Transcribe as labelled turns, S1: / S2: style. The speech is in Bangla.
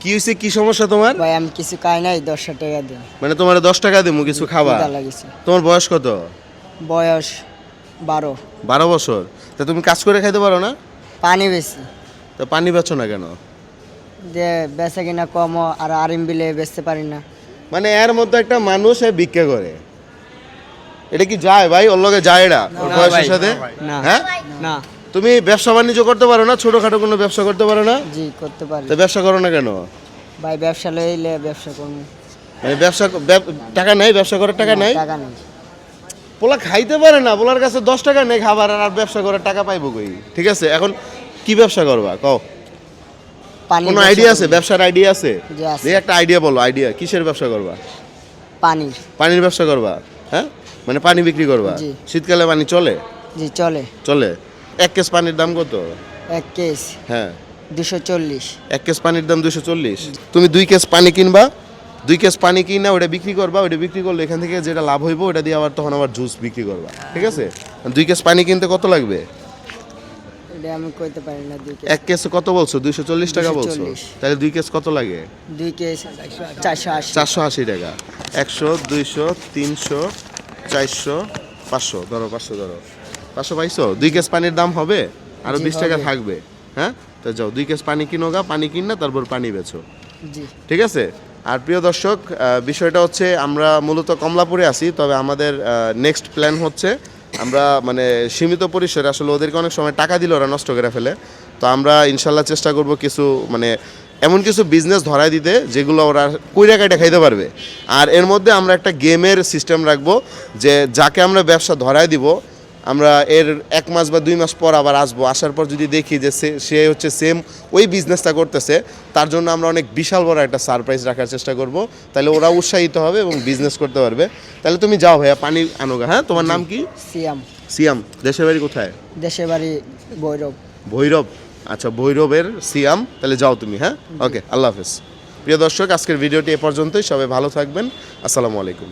S1: কি হয়েছে কি সমস্যা তোমার?
S2: ভাই আমি কিছু খাই নাই দশশো টাকা দিন
S1: মানে তোমার দশ টাকা দেবো কিছু খাবা?
S2: খিদা লাগিছে।
S1: তোমার বয়স কত?
S2: বয়স বারো।
S1: বারো বছর। তা তুমি কাজ করে খাইতে পারো না?
S2: পানি বেশি।
S1: তা পানি বেচো না কেন?
S2: যে বেচা কিনা কম আর আরিম বিলে বেচতে পারি না।
S1: মানে এর মধ্যে একটা মানুষ ভিক্ষা করে। এটা কি যায় ভাই? ওর লগে যায় এটা ওর বয়সের সাথে?
S2: না।
S1: হ্যাঁ?
S2: না।
S1: তুমি ব্যবসা বাণিজ্য করতে পারো না ছোটখাটো কোনো ব্যবসা করতে পারো না?
S2: জি করতে পারি।
S1: তা ব্যবসা করো না কেন?
S2: ভাই ব্যবসা লইলে ব্যবসা করব
S1: মানে ব্যবসা টাকা নাই? ব্যবসা করার টাকা নাই?
S2: টাকা নেই।
S1: পোলা খাইতে পারে না পোলার কাছে দশ টাকা নেই খাবার আর ব্যবসা করার টাকা পাইবো কই? ঠিক আছে এখন কি ব্যবসা করবা? কও। কোনো আইডিয়া আছে? ব্যবসার আইডিয়া আছে?
S2: জি, আছে।
S1: একটা আইডিয়া বলো আইডিয়া কিসের ব্যবসা করবা?
S2: পানির।
S1: পানির ব্যবসা করবা হ্যাঁ? মানে পানি বিক্রি করবা?
S2: জি।
S1: শীতকালে পানি চলে?
S2: জি চলে।
S1: চলে? এক কেস পানির দাম কত?
S2: এক কেস।
S1: হ্যাঁ।
S2: দুশো চল্লিশ।
S1: এক কেস পানির দাম দুশো চল্লিশ। তুমি দুই কেস পানি কিনবা দুই কেস পানি কিনা ওটা বিক্রি করবা ওটা বিক্রি করলে এখান থেকে যেটা লাভ হইব ওটা দিয়ে আবার তখন আবার জুস বিক্রি করবা। ঠিক আছে? দুই কেস পানি কিনতে কত লাগবে?
S2: এটা আমি কইতে পারি না দুই কেস।
S1: এক কেস কত বলছো? দুইশো চল্লিশ টাকা বলছো। তাহলে দুই কেস কত লাগে?
S2: দুই কেস চারশো আশি।
S1: চারশো আশি টাকা। একশো দুইশো তিনশো চারশো পাঁচশো। ধরো পাঁচশো ধরো। পাঁচশো পাইছো দুই কেস পানির দাম হবে
S2: আরও
S1: বিশ টাকা থাকবে হ্যাঁ? তো যাও দুই কেস পানি কিনো গা পানি কিন না তারপর পানি বেচো।
S2: জি।
S1: ঠিক আছে? আর প্রিয় দর্শক বিষয়টা হচ্ছে আমরা মূলত কমলাপুরে আছি তবে আমাদের নেক্সট প্ল্যান হচ্ছে আমরা মানে সীমিত পরিসরে আসলে ওদেরকে অনেক সময় টাকা দিলে ওরা নষ্ট করে ফেলে তো আমরা ইনশাল্লাহ চেষ্টা করব কিছু মানে এমন কিছু বিজনেস ধরায় দিতে যেগুলো ওরা কইরা কাইটা খাইতে পারবে। আর এর মধ্যে আমরা একটা গেমের সিস্টেম রাখব যে যাকে আমরা ব্যবসা ধরায় দিব আমরা এর এক মাস বা দুই মাস পর আবার আসব। আসার পর যদি দেখি যে সে- সে হচ্ছে সেম ওই বিজনেসটা করতেছে তার জন্য আমরা অনেক বিশাল বড় একটা সারপ্রাইজ রাখার চেষ্টা করব। তাহলে ওরা উৎসাহিত হবে এবং বিজনেস করতে পারবে। তাহলে তুমি যাও ভাইয়া পানি আনোগা হ্যাঁ? তোমার নাম কি?
S2: সিয়াম।
S1: সিয়াম দেশের বাড়ি কোথায়?
S2: দেশের বাড়ি ভৈরব।
S1: ভৈরব? আচ্ছা ভৈরবের সিয়াম তাহলে যাও তুমি হ্যাঁ? ওকে আল্লাহ হাফেজ। প্রিয় দর্শক আজকের ভিডিওটি এ পর্যন্তই। সবাই ভালো থাকবেন। আসসালামু আলাইকুম।